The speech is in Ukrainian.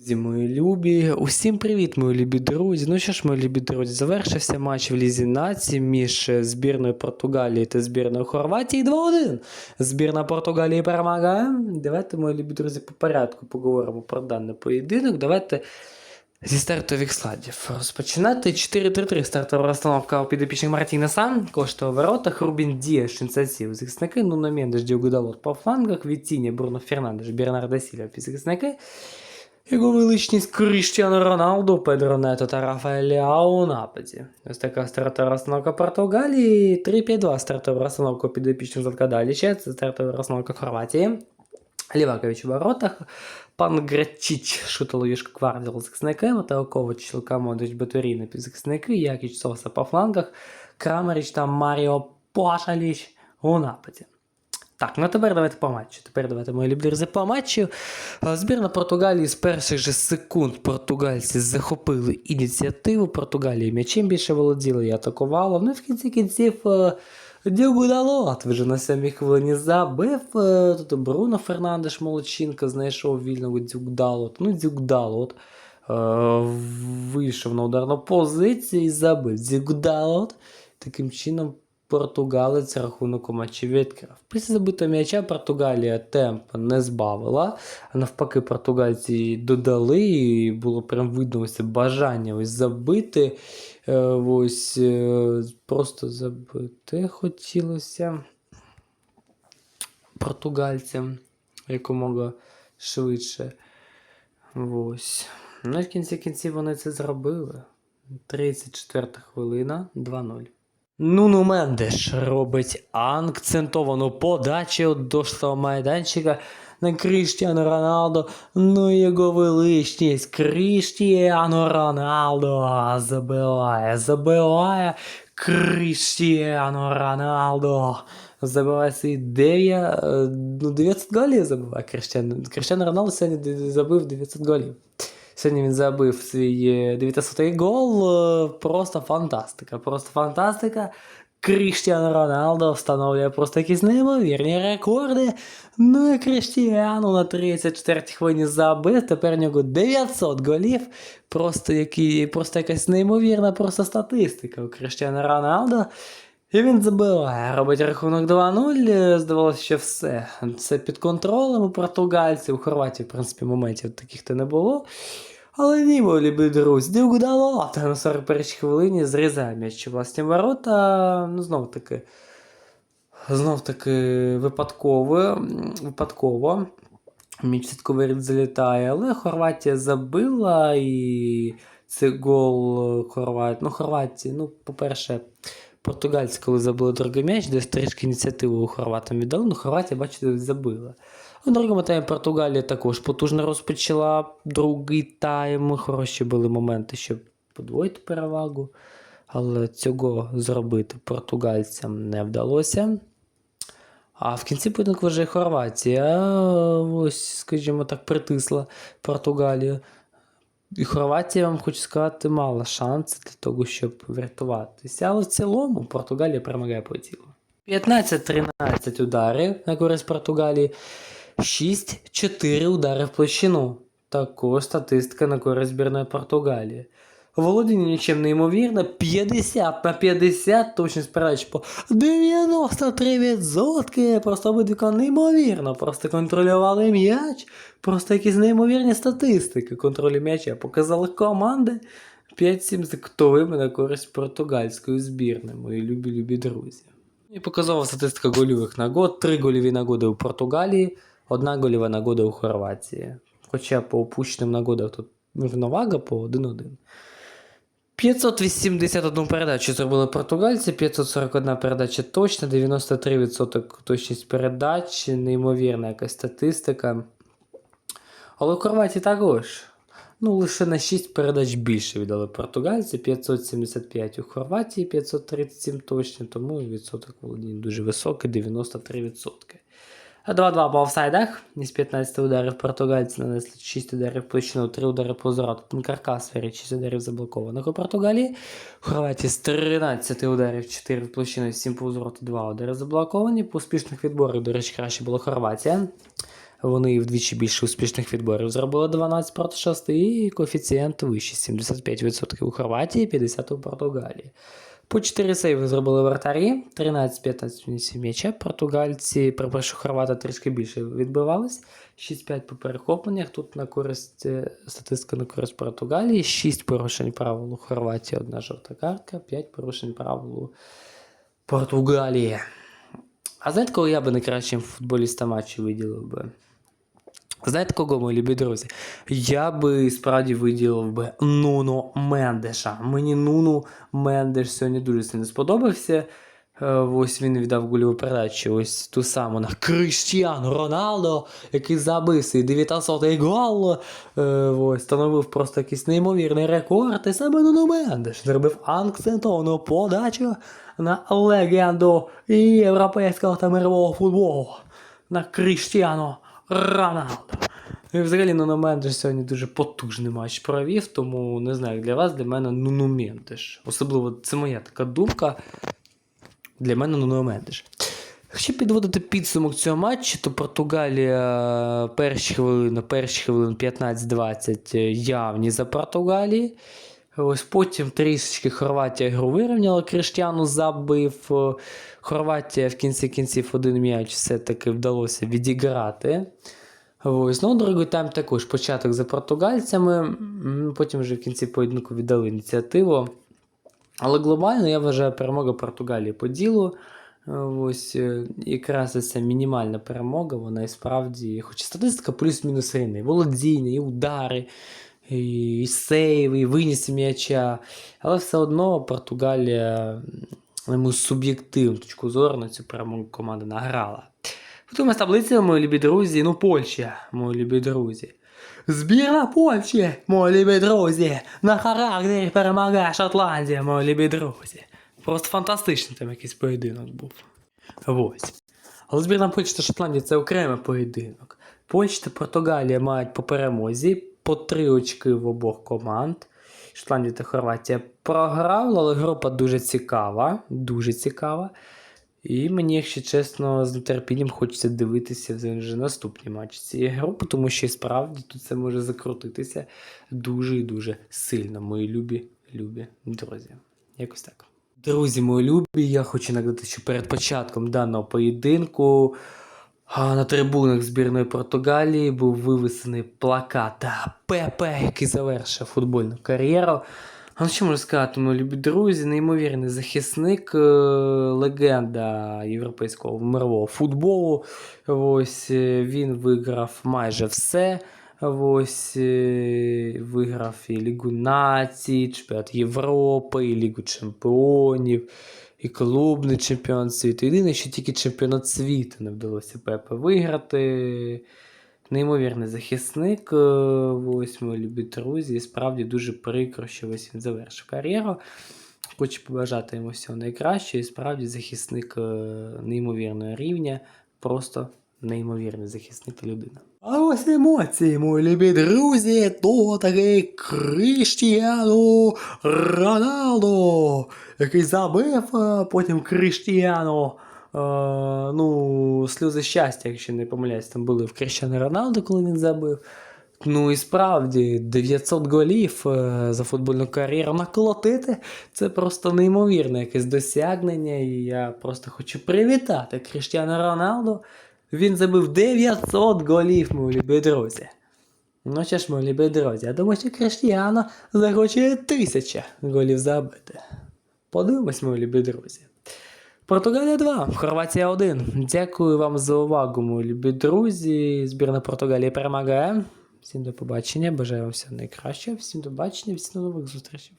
Друзі, мої любі, усім привіт, мої любі друзі. Ну що ж, мої любі друзі, завершився матч в Лізі нації між збірною Португалії та збірною Хорватії 2-1. Збірна Португалії перемагає. Давайте, мої любі друзі, по порядку поговоримо про даний поєдинок. Давайте зі стартових складів. Розпочинати 4-3-3 стартова розстановка у підопічних Мартінеса. Кошта у воротах, Рубін Дія, Шинцасів, захисники, Нуно Мендеш, Діогудалот по флангах, Вітіння, Бруно Фернандеш, Бернардо Сільва, захисники. Його величність Кріштіану Роналду, Педро Нето та Рафаель Ліао у нападі. Ось така стартова розстановка Португалії. 3-5-2 стартова розстановка підопічних Заткадаліча. Це стартова розстановка Хорватії. Лівакович у воротах. Пан Гречіч, Шутоловішко Кварділ захисники, Матео Ковач, Лука Модич, Батуріна півзахисники, Якіч Соса по флангах, Крамеріч та Маріо Пашаліч у нападі. Так, ну тепер давайте по матчу. Тепер давайте мої любі по матчу. Збірна Португалії з перших же секунд португальці захопили ініціативу. Португалія м'ячем більше володіла і атакувала. Ну і в кінці кінців е, Діогу вже на самій хвилині забив. е, Тут Бруно Фернандеш Молодчинка знайшов вільного Дюкдалот. Ну, Дюкдалот е, вийшов на ударну позицію і забив. Дюкдалот. Таким чином португалець рахунок у матчі відкрив. Після забитого м'яча Португалія темп не збавила, а навпаки, португальці додали, і було прям видно ось бажання ось забити. Е, Ось е, просто забити хотілося португальцям якомога швидше. Ось. Ну і в кінці кінців вони це зробили. 34 хвилина 2-0. Нуну Мендеш робить акцентовану подачу до штрафного майданчика на Кріштіану Роналдо. Ну його величність Кріштіану Роналдо забиває, забиває Кріштіану Роналдо. Забиває свої 9, ну 900 голів забиває Кріштіану. Кріштіану Роналдо сьогодні забив 900 голів. Сьогодні він забив свій 900 гол. Е, Просто фантастика. Просто фантастика. Кріштіану Роналдо встановлює просто якісь неймовірні рекорди. Ну і Кріштіану на 34 хвилині забив. Тепер нього 900 голів. Просто, які, просто якась неймовірна просто статистика у Кріштіану Роналдо. І він забиває, робить рахунок 2-0. Здавалося, що все. Це під контролем у португальців. У Хорватії, в принципі, моментів таких то не було. Але ні, мої любі друзі, Дюк Далот на 41-й хвилині зрізає м'яч власні ворота. Ну, знов таки. Знов таки випадково. випадково. Міч сітковий залітає, але Хорватія забила і це гол Хорватії. Ну, Хорватії, ну, по-перше, португальці, коли забили другий м'яч, десь трішки ініціативу у хорватам віддали, ну Хорватія, бачите, забила. У другому таймі Португалія також потужно розпочала другий тайм. Хороші були моменти, щоб подвоїти перевагу. Але цього зробити португальцям не вдалося. А в кінці поєдинку вже Хорватія, ось, скажімо так, притисла Португалію. І Хорватія, вам хочу сказати, мала шанси для того, щоб врятуватися. Але в цілому Португалія перемагає по тілу. 15-13 ударів на користь Португалії. 6-4 удари в площину. Також статистика на користь збірної Португалії. Володіння нічим неймовірне. 50 на 50 точність передач по 93%. Просто обидві неймовірно. Просто контролювали м'яч. Просто якісь неймовірні статистики контролю м'яча. Показали команди 5-7 з актовими на користь португальської збірної, мої любі-любі друзі. І показова статистика гольових нагод. Три гольові нагоди у Португалії, одна гольова нагода у Хорватії. Хоча по опущеним нагодах тут рівновага по 1-1. 581 передачу зробили португальці, 541 передача точна, 93% точність передач, неймовірна якась статистика. Але у Хорватії також. Ну, лише на 6 передач більше віддали португальці, 575 у Хорватії, 537 точно, тому відсоток володіння дуже високий, 93%. А 2-2 по офсайдах. Із 15 ударів португальці нанесли 6 ударів площину, 3 удари по звороту. Каркас сфері, 6 ударів заблокованих у Португалії. Хорватії з 13 ударів 4 в площину, 7 по звороту, 2 удари заблоковані. По успішних відборах, до речі, краще була Хорватія. Вони вдвічі більше успішних відборів зробили 12 проти 6, і коефіцієнт вищий 75% у Хорватії, 50% у Португалії. По 4 сейви зробили вратарі, 13-15 м'яча. Португальці, перепрошую, хорвати трішки більше відбивались. 6-5 по перехопленнях. Тут на користь е, статистика на користь Португалії. 6 порушень правил у Хорватії, одна жовта картка, 5 порушень правил у Португалії. А знаєте, кого я би найкращим футболістом матчу виділив би? Знаєте кого, мої любі друзі? Я би справді виділив би Нуно Мендеша. Мені Нуно Мендеш сьогодні дуже сильно сподобався. Е, Ось він віддав гольову передачу, ось ту саму на Криштіану Роналдо, який забив свій 900-й гол. Е, Ось, становив просто якийсь неймовірний рекорд. І саме Нуно Мендеш зробив акцентовану подачу на легенду європейського та мирового футболу на Кріштіану Роналдо. І взагалі Нуно Мендеш сьогодні дуже потужний матч провів, тому не знаю, як для вас, для мене Нуно Мендеш. Особливо це моя така думка. Для мене Нуно Мендеш. Якщо підводити підсумок цього матчу, то Португалія перші хвилини, перші хвилин 15-20 явні за Португалії. Ось потім трішечки Хорватія гру вирівняла, Криштіану забив. Хорватія в кінці кінців один м'яч все-таки вдалося відіграти. Ось, ну, другий тайм також початок за португальцями, потім вже в кінці поєдинку віддали ініціативу. Але глобально я вважаю перемога Португалії по ділу. Ось е, якраз ця мінімальна перемога, вона і справді, хоч статистика плюс-мінус рівна, і володіння, і удари, і, сейви, і виніс м'яча. Але все одно Португалія, на мою суб'єктивну точку зору, на цю перемогу команда награла. Потім з таблиці, мої любі друзі, ну Польща, мої любі друзі. Збірна Польщі, мої любі друзі, на характері перемагає Шотландія, мої любі друзі. Просто фантастичний там якийсь поєдинок був. Ось. Але збірна Польщі та Шотландія це окремий поєдинок. Польща та Португалія мають по перемозі по три очки в обох команд. Шотландія та Хорватія програли, але група дуже цікава. Дуже цікава. І мені, якщо чесно, з нетерпінням хочеться дивитися вже наступні матчі цієї групи, тому що і справді тут це може закрутитися дуже і дуже сильно, мої любі, любі друзі. Якось так. Друзі, мої любі, я хочу нагадати, що перед початком даного поєдинку а, на трибунах збірної Португалії був вивесений плакат ПП, який завершив футбольну кар'єру. А ну що можу сказати, мої любі друзі, неймовірний захисник, е, легенда європейського мирового футболу. Ось е, він виграв майже все. Ось е, виграв і Лігу Націй, Чемпіонат Європи, і Лігу Чемпіонів, і клубний чемпіонат світу. Єдине, що тільки чемпіонат світу не вдалося Пепе виграти. Неймовірний захисник, е, ось мої любі друзі, і справді дуже прикро, що ось він завершив кар'єру. Хочу побажати йому всього найкращого, і справді захисник е, неймовірного рівня, просто неймовірний захисник людина. А ось емоції, мої любі друзі, то такий Кріштіану Роналдо, який забив, потім Кріштіану. Е, ну, сльози щастя, якщо не помиляюсь, там були в Кріщану Роналду, коли він забив. Ну і справді 900 голів е, за футбольну кар'єру наколотити це просто неймовірне якесь досягнення. І я просто хочу привітати Кріштіану Роналду. Він забив 900 голів, мої любі друзі. Ну що ж, мої любі друзі, я думаю, що Кріштіану захоче тисяча голів забити. Подивимось, мої любі друзі. Португалія 2, Хорватія 1. Дякую вам за увагу, мої любі друзі. Збірна Португалії перемагає. Всім до побачення. Бажаю вам всього найкращого. Всім до побачення, всім до нових зустрічей.